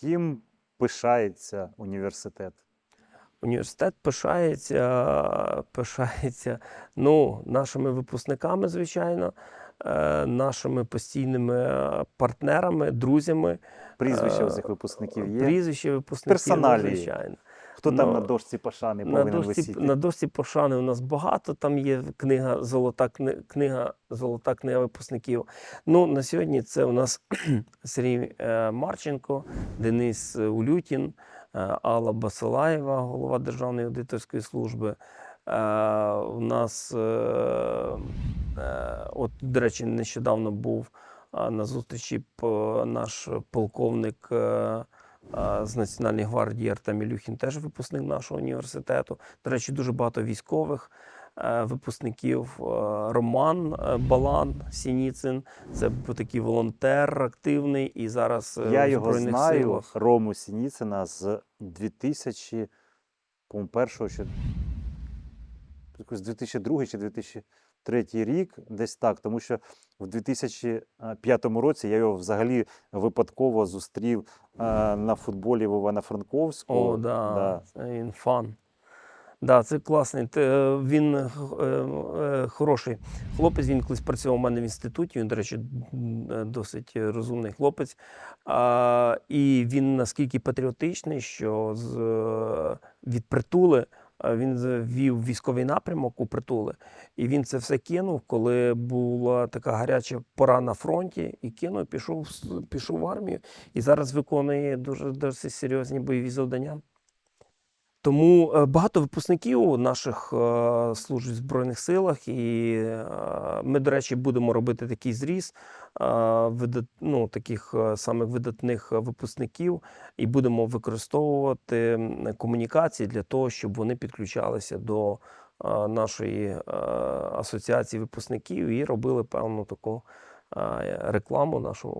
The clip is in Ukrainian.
Ким пишається університет? Університет пишається, пишається ну, нашими випускниками, звичайно, е, нашими постійними партнерами, друзями. Прізвища у Е, цих випускників є. Прізвища випускників, ну, Персоналії. звичайно. Хто там ну, на дошці пошани На повинен дошці, висіти? на дошці пошани у нас багато. Там є книга Золота книга, Золота книга випускників. Ну, на сьогодні це у нас Сергій е, Марченко, Денис Улютін, е, Алла Басилаєва, голова Державної аудиторської служби. Е, У нас, е, е, от, до речі, нещодавно був е, на зустрічі наш полковник. З Національної гвардії Артем Ілюхін теж випускник нашого університету. До речі, дуже багато військових е, випускників. Е, Роман е, Балан Сініцин, це був такий волонтер активний і зараз Я в його знаю, силах. Рому Сініцина з 2000, по-моєму, першого чи якось 2002 чи 2003 рік, десь так. Тому що в 2005 році я його взагалі випадково зустрів е, на футболі в Івано-Франковську. О, да, Да. це він фан. Да, це класний. Е, Він е, е, хороший хлопець. Він колись працював у мене в інституті. Він, до речі, е, досить розумний хлопець. А, і він наскільки патріотичний, що з, е, від притули він з- вів військовий напрямок у притули. І він це все кинув, коли була така гаряча пора на фронті, і кинув, пішов, пішов в армію. І зараз виконує дуже досить серйозні бойові завдання. Тому е, багато випускників наших е, служить в Збройних силах, і е, ми, до речі, будемо робити такий зріз ну, таких самих видатних випускників, і будемо використовувати комунікації для того, щоб вони підключалися до нашої асоціації випускників і робили певну таку рекламу нашому